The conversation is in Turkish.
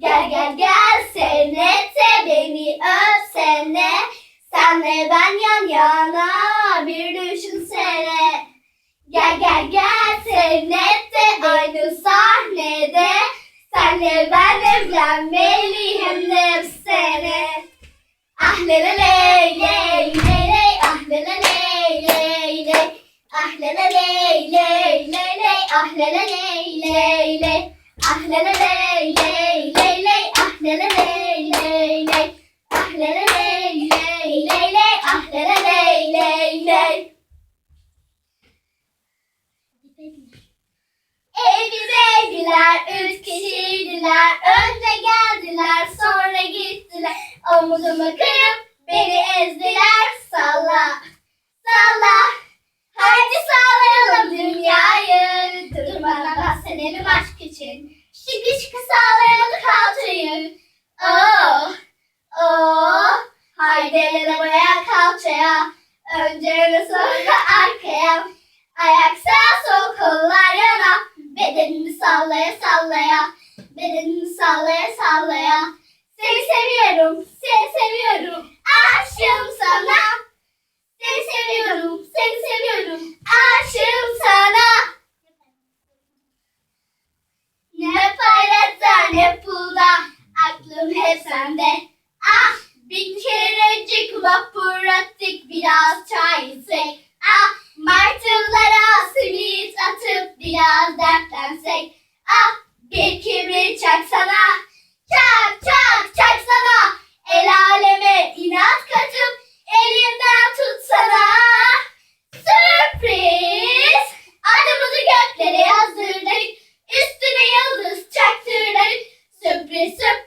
Gel gel gel sennete beni öpsene. Senle ben yan yana bir düşünsene. Gel gel gel sennette aynı sahnede. Senle ben evlenmeli hem de bu sene. Ah le le ley ley ley ley ah le le ley ley ley ah le le ley ley ley ley ah le le ley ah le le ley ley. Önce geldiler, sonra gittiler. Omuzumu kırıp beni ezdiler. Salla, salla. Haydi sallayalım dünyayı. Durmadan bahsedelim aşk için. Şıkı şıkı sallayalım kalçayı. Oh, oh. Haydi el arabaya kalçaya. Önce öne sonra arkaya. Ayak sağa sol kollar yana. Bedenimi sallaya sallaya. Bedenimi sallaya sallaya. Seni seviyorum, seni seviyorum. Aklım hep sende. Ah bir kerecik vapur attık biraz çay içsek. Ah martılara simit atıp biraz dertlensek. Ah bir kibrit çaksana. Çak çak çaksana. El aleme inat katıp elimden tutsana. Sürpriz. Adımızı göklere yazdırdık. Üstüne yıldız çaktırdık. Sürpriz sürpriz.